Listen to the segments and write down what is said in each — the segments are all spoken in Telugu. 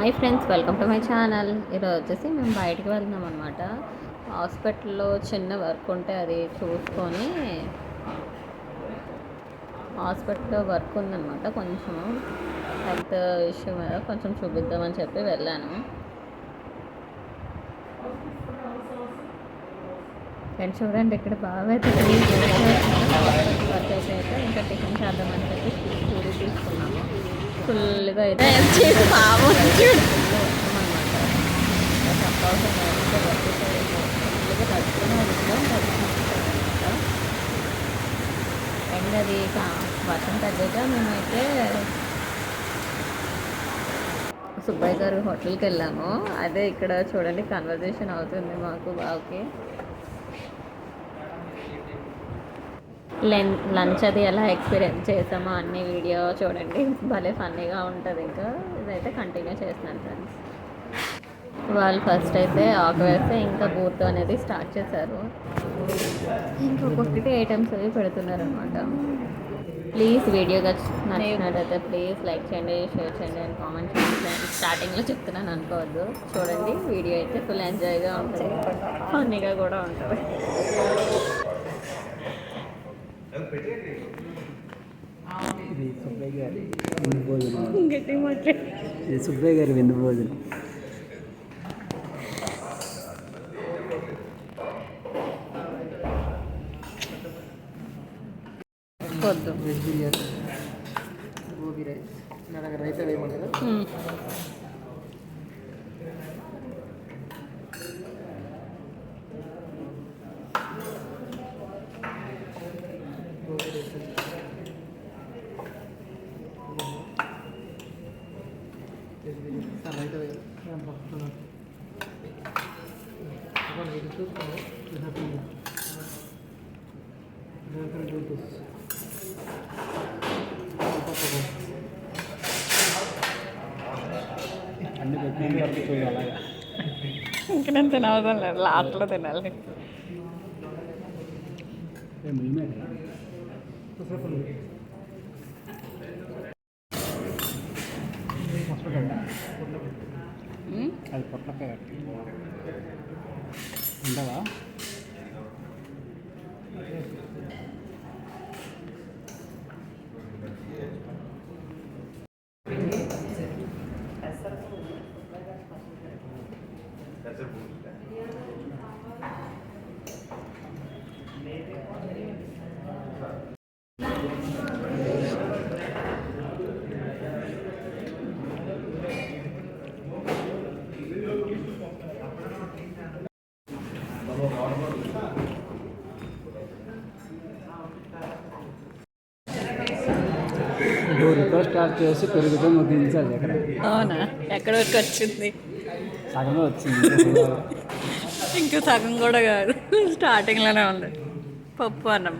Hi friends welcome to my channel. ఈరోజు వచ్చేసి మేము బయటికి వెళ్తున్నాం అనమాట హాస్పిటల్లో చిన్న వర్క్ ఉంటే అది చూసుకొని హాస్పిటల్లో వర్క్ ఉందన్నమాట. కొంచెం హెల్త్ ఇష్యూ మీద కొంచెం చూపిద్దామని చెప్పి వెళ్ళాను. ఫ్రెండ్స్ చూడండి ఇక్కడ బాగా అయితే వర్క్ అయితే అయితే ఇంకా టిఫిన్ చేద్దామని చెప్పి పూరి తీసుకున్నాము. ఫుల్గా అయితే అండ్ అది వర్షం తగ్గాక మేమైతే సుబ్బయ్య గారు హోటల్కి వెళ్ళాము. అదే ఇక్కడ చూడండి కన్వర్జేషన్ అవుతుంది మాకు బాగుకి లెన్ లంచ్ అది ఎలా ఎక్స్పీరియన్స్ చేసామో అన్ని వీడియో చూడండి. భలే ఫన్నీగా ఉంటుంది ఇంకా. ఇదైతే కంటిన్యూ చేస్తున్నాను ఫ్రెండ్స్. వాళ్ళు ఫస్ట్ అయితే ఆకు వేస్తే ఇంకా బూత్ అనేది స్టార్ట్ చేశారు. ఇంకొకటి ఒక్కొక్కటి ఐటమ్స్ అవి పెడుతున్నారు అనమాట ప్లీజ్ వీడియోగా నచ్చినట్టయితే ప్లీజ్ లైక్ చేయండి షేర్ చేయండి అండ్ కామెంట్ చేయండి స్టార్టింగ్లో చెప్తున్నాను అనుకోవద్దు. చూడండి వీడియో అయితే ఫుల్ ఎంజాయ్గా ఉంటుంది. ఫన్నీగా కూడా ఉంటుంది. సుబ్బయ్య గారి విందు భోజనం గట్టి మాట్లాడి. ఇది సుబ్బయ్య గారి విందు భోజనం వద్దు. ఇంకా నేను తినవసరం లేదు. లాస్ట్లో తినాలి. అది పొట్లకాయ. ఉండవా డోరుతో స్టార్ట్ చేసి పెరుగుతో ముగించాలి ఇక్కడ అవునా? ఎక్కడ వరకు వచ్చింది? సగమే వచ్చింది. ఇంకా సగం కూడా కాదు. స్టార్టింగ్లోనే ఉంది. పప్పు అన్నం.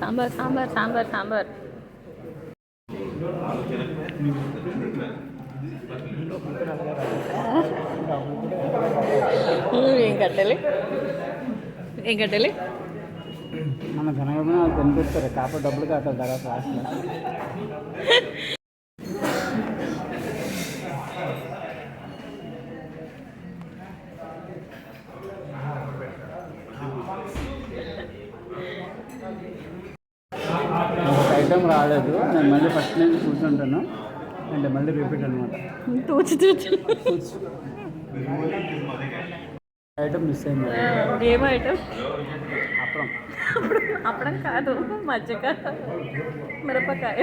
సాంబార్ సాంబార్ సాంబార్ సాంబార్. ఏం కట్టాలి? ఏం కట్టాలి? మన జనగమన కనిపిస్తారు? కాకపోతే డబ్బులు కట్టాలి తర్వాత లాస్ట్లో ఒక ఐటెం రాలేదు. నేను మళ్ళీ ఫస్ట్ నుంచి కూర్చుంటాను. అంటే మళ్ళీ రిపీట్ అనమాట తూచి తూచి ఐటెం మిస్ అయింది. ఏం ఐటమ్? అప్పుడు. అప్పడం కాదు మజ్జిగ మిరపకాయ.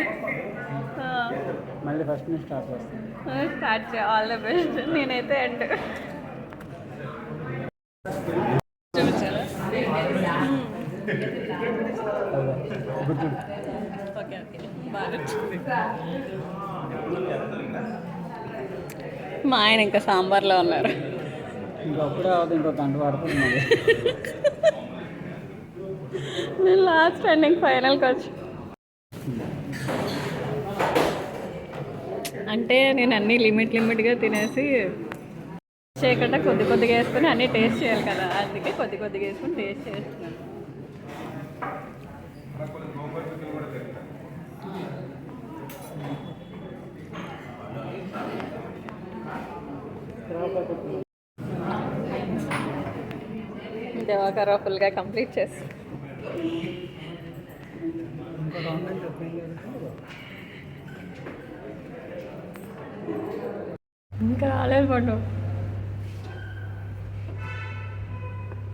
మళ్ళీ ఫస్ట్ నుంచి స్టార్ట్ చేస్తాను స్టార్ట్ చేయ ఆల్ ద బెస్ట్. నేనైతే ఎండ్ ఓకే ఓకే. బాగా మా ఆయన ఇంకా సాంబార్లో ఉన్నారు. అవుతుంది ఇంకో గంట పడుతుంది నేను లాస్ట్ ఎండింగ్ ఫైనల్కి వచ్చి అంటే నేను అన్ని లిమిట్ లిమిట్గా తినేసి చేయకుండా కొద్ది కొద్దిగా వేసుకుని అన్నీ టేస్ట్ చేయాలి కదా. అందుకే కొద్ది కొద్దిగా వేసుకుని టేస్ట్ చేస్తున్నాను. ఫుల్గా కంప్లీట్ చేసి. ఇంకా రాలేదు పండు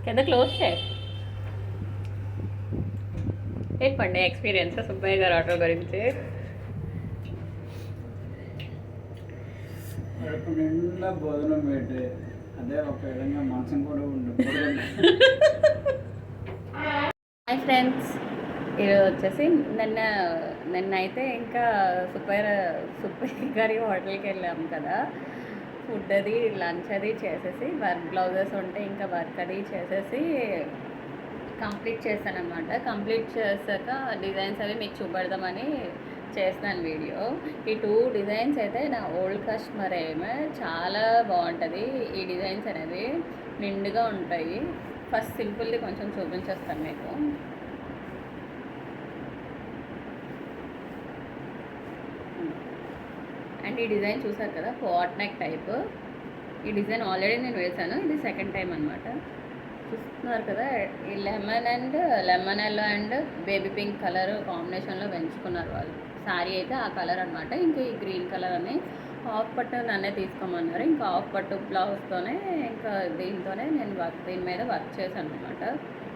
కింద క్లోజ్ చేయి. ఏంటండి ఎక్స్పీరియన్స్ సుబ్బయ్య గారు ఆటో గురించి? నిండా భోజనం పెట్టి హాయ్ ఫ్రెండ్స్ ఈరోజు వచ్చేసి నిన్న నిన్న అయితే ఇంకా సూపర్ సూపర్ గారి హోటల్కి వెళ్ళాము కదా. ఫుడ్ అది లంచ్ అది చేసేసి వర్క్ బ్లౌజెస్ ఉంటే ఇంకా వర్క్ అది చేసేసి కంప్లీట్ చేశాను అనమాట కంప్లీట్ చేశాక డిజైన్స్ అవి మీకు చూపెడదామని చేస్తున్నాను వీడియో. ఈ టూ డిజైన్స్ అయితే నా ఓల్డ్ కస్టమర్ ఏమే చాలా బాగుంటుంది. ఈ డిజైన్స్ అనేది నిండుగా ఉంటాయి. ఫస్ట్ సింపుల్ది కొంచెం చూపించేస్తాను మీకు. అండ్ ఈ డిజైన్ చూసారు కదా కోట్ నెక్ టైప్. ఈ డిజైన్ ఆల్రెడీ నేను వేశాను. ఇది సెకండ్ టైం అనమాట చూస్తున్నారు కదా ఈ lemon and lemon yellow and baby pink colour కాంబినేషన్లో పెంచుకున్నారు వాళ్ళు. శారీ అయితే ఆ కలర్ అనమాట ఇంకా ఈ గ్రీన్ కలర్ అని హాఫ్ పట్టు నన్నే తీసుకోమన్నారు. ఇంకా హాఫ్ పట్టు బ్లౌజ్తోనే ఇంకా దీంతోనే నేను వర్క్ దీని మీద వర్క్ చేశాను అనమాట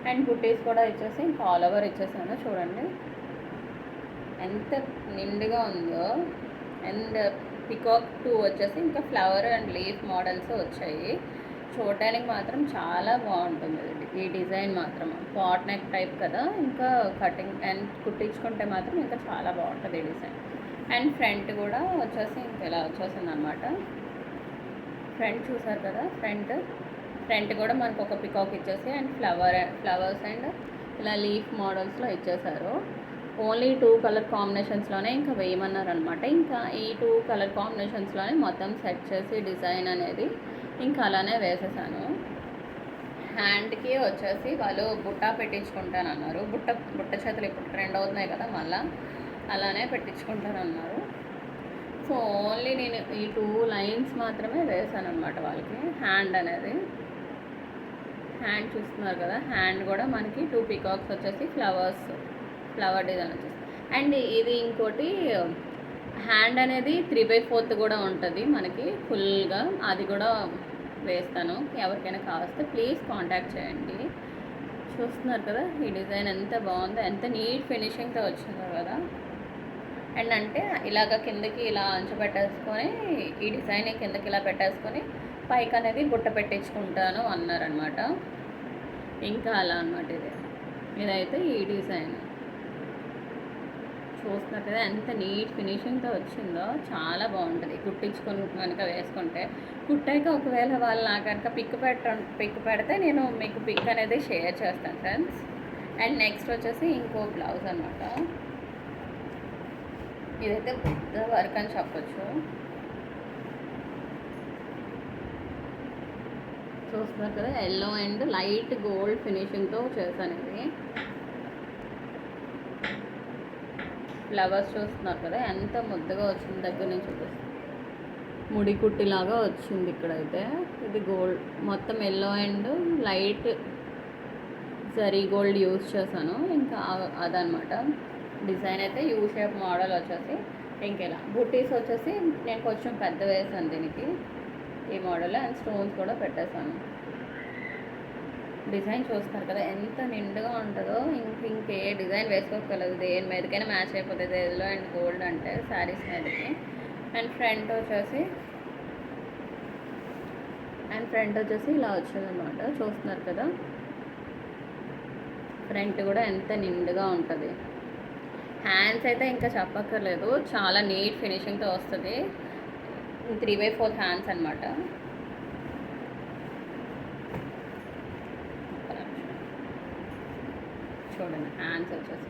అండ్ బుట్టీస్ కూడా ఇచ్చేసి ఇంకా ఆల్ ఓవర్ ఇచ్చేసాను. చూడండి. ఎంత నిండుగా ఉందో. అండ్ పికాక్ టూ వచ్చేసి ఇంకా ఫ్లవర్ అండ్ లీఫ్ మోడల్స్ వచ్చాయి. చూడటానికి మాత్రం చాలా బాగుంటుంది. ఈ డిజైన్ మాత్రం పాట్ నెక్ టైప్ కదా ఇంకా కటింగ్ అండ్ కుట్టించుకుంటే మాత్రం ఇంకా చాలా బాగుంటుంది ఈ డిజైన్. అండ్ ఫ్రంట్ కూడా వచ్చేసి ఇంకా ఇలా వచ్చేసింది అనమాట ఫ్రంట్ చూసారు కదా ఫ్రంట్. ఫ్రంట్ కూడా మనకు ఒక పికాక్ ఇచ్చేసి అండ్ ఫ్లవర్ ఫ్లవర్స్ అండ్ ఇలా లీఫ్ మోడల్స్లో ఇచ్చేసారు. ఓన్లీ టూ కలర్ కాంబినేషన్స్లోనే ఇంకా వేయమన్నారనమాట. ఇంకా ఈ టూ కలర్ కాంబినేషన్స్లోనే మొత్తం సెట్ చేసి డిజైన్ అనేది ఇంకా అలానే వేసేసాను. హ్యాండ్కి వచ్చేసి వాళ్ళు బుట్ట పెట్టించుకుంటానన్నారు. బుట్ట బుట్ట చేతులు ఇప్పుడు ట్రెండ్ అవుతున్నాయి కదా మళ్ళా అలానే పెట్టించుకుంటానన్నారు. సో ఓన్లీ నేను ఈ టూ లైన్స్ మాత్రమే వేసాను అనమాట వాళ్ళకి. హ్యాండ్ అనేది. హ్యాండ్ చూస్తున్నారు కదా హ్యాండ్ కూడా మనకి టూ పికాక్స్ వచ్చేసి ఫ్లవర్స్. ఫ్లవర్ డిజైన్ వచ్చేసి. అండ్ ఇది ఇంకోటి హ్యాండ్ అనేది త్రీ బై ఫోర్త్ కూడా ఉంటుంది మనకి ఫుల్గా అది కూడా వేస్తాను. ఎవరికైనా కావస్తే ప్లీజ్ కాంటాక్ట్ చేయండి. చూస్తున్నారు కదా ఈ డిజైన్ ఎంత బాగుందో ఎంత నీట్ ఫినిషింగ్తో వచ్చిందో కదా. అండ్ అంటే ఇలాగ కిందకి ఇలా అంచు పెట్టేసుకొని ఈ డిజైన్ కిందకి ఇలా పెట్టేసుకొని పైకి అనేది బుట్ట పెట్టించుకుంటాను అన్నారనమాట ఇంకా అలా అనమాట ఇది. ఇదైతే ఈ డిజైన్. చూస్తున్నారు కదా ఎంత నీట్ ఫినిషింగ్తో వచ్చిందో చాలా బాగుంటుంది. కుట్టించుకొని కనుక వేసుకుంటే. కుట్టాక ఒకవేళ వాళ్ళు నాకు కనుక పిక్ పెట్ట పిక్ పెడితే నేను మీకు పిక్ అనేది షేర్ చేస్తాను ఫ్రెండ్స్. అండ్ నెక్స్ట్ వచ్చేసి ఇంకో బ్లౌజ్ అనమాట ఇదైతే పెద్ద వర్క్ అని చెప్పొచ్చు. చూస్తున్నారు కదా ఎల్లో అండ్ లైట్ గోల్డ్ ఫినిషింగ్తో చేశాను ఇది. ఫ్లవర్స్ చూస్తున్నారు కదా ఎంత ముద్దగా వచ్చింది దగ్గర నుంచి చూపిస్తాను ముడి కుట్టిలాగా వచ్చింది ఇక్కడైతే. ఇది గోల్డ్ మొత్తం yellow and light zari gold use చేశాను. ఇంకా అదనమాట డిజైన్ అయితే యూ షేప్ మోడల్ వచ్చేసి ఇంకెలా. బుట్టీస్ వచ్చేసి నేను కొంచెం పెద్ద వేసాను దీనికి. ఈ మోడల్ అండ్ స్టోన్స్ కూడా పెట్టేశాను. డిజైన్ చూస్తారు కదా ఎంత నిండుగా ఉంటుందో. ఇంక ఇంకే డిజైన్ వేసుకోగలదు. దేని మీదకైనా మ్యాచ్ అయిపోతుంది. ఎల్లో అండ్ గోల్డ్ అంటే శారీస్ మీదకి. అండ్ ఫ్రంట్ వచ్చేసి అండ్ ఫ్రంట్ వచ్చేసి ఇలా వచ్చిందనమాట చూస్తున్నారు కదా. ఫ్రంట్ కూడా ఎంత నిండుగా ఉంటుంది. హ్యాండ్స్ అయితే ఇంకా చెప్పక్కర్లేదు. చాలా నీట్ ఫినిషింగ్తో వస్తుంది. త్రీ బై ఫోర్ హ్యాండ్స్ అనమాట చూడండి హ్యాండ్స్ వచ్చేసి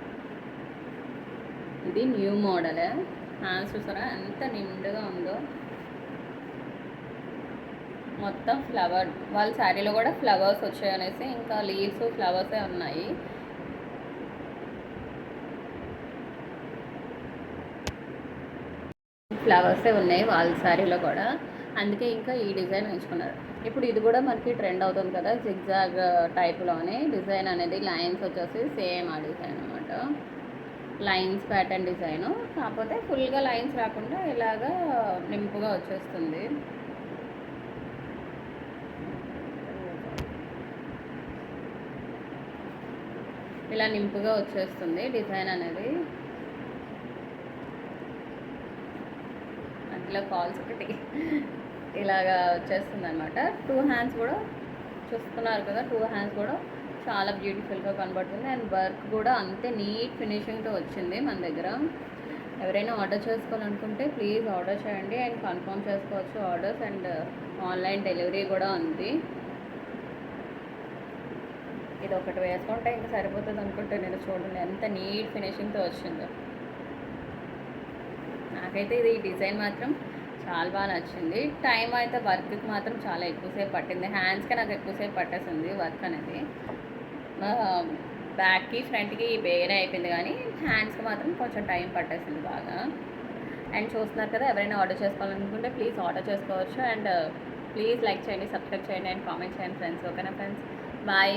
ఇది న్యూ మోడల్ హ్యాండ్స్ చూసారా? ఎంత నిండుగా ఉందో. మొత్తం ఫ్లవర్ వాళ్ళ శారీలో కూడా ఫ్లవర్స్ వచ్చాయి అనేసి ఇంకా లీవ్స్ ఫ్లవర్సే ఉన్నాయి. ఫ్లవర్సే ఉన్నాయి వాళ్ళ శారీలో కూడా. అందుకే ఇంకా ఈ డిజైన్ ఎంచుకున్నారు ఇప్పుడు ఇది కూడా మనకి ట్రెండ్ అవుతుంది కదా జిగ్జాగ్ టైప్లోనే డిజైన్ అనేది లైన్స్ వచ్చేసి సేమ్ ఆ డిజైన్ అనమాట లైన్స్ ప్యాటర్న్ డిజైను కాకపోతే ఫుల్గా లైన్స్ రాకుండా ఇలాగా నింపుగా వచ్చేస్తుంది. ఇలా నింపుగా వచ్చేస్తుంది డిజైన్ అనేది. అట్లా ఫాల్స్ ఒకటి. ఇలాగా వచ్చేస్తుంది అనమాట టూ హ్యాండ్స్ కూడా చూస్తున్నారు కదా టూ హ్యాండ్స్ కూడా చాలా బ్యూటిఫుల్గా కనబడుతుంది. అండ్ వర్క్ కూడా అంతే నీట్ ఫినిషింగ్తో వచ్చింది మన దగ్గర. ఎవరైనా ఆర్డర్ చేసుకోవాలనుకుంటే ప్లీజ్ ఆర్డర్ చేయండి అండ్ కన్ఫర్మ్ చేసుకోవచ్చు ఆర్డర్స్ అండ్ ఆన్లైన్ డెలివరీ కూడా ఉంది. ఇది ఒకటి వేసుకుంటే ఇంకా సరిపోతుంది అనుకుంటే నేను చూడండి ఎంత నీట్ ఫినిషింగ్తో వచ్చిందో. నాకైతే ఇది డిజైన్ మాత్రం చాలా బాగా నచ్చింది. టైం అయితే వర్క్కి మాత్రం చాలా ఎక్కువసేపు పట్టింది. హ్యాండ్స్కి నాకు ఎక్కువసేపు పట్టేసింది వర్క్ అనేది. బ్యాక్కి ఫ్రంట్కి బేరే అయిపోయింది కానీ హ్యాండ్స్కి మాత్రం కొంచెం టైం పట్టేసింది బాగా. అండ్ చూస్తున్నారు కదా ఎవరైనా ఆర్డర్ చేసుకోవాలనుకుంటే ప్లీజ్ ఆర్డర్ చేసుకోవచ్చు. అండ్ ప్లీజ్ లైక్ చేయండి సబ్స్క్రైబ్ చేయండి అండ్ కామెంట్ చేయండి ఫ్రెండ్స్ ఓకేనా ఫ్రెండ్స్ బాయ్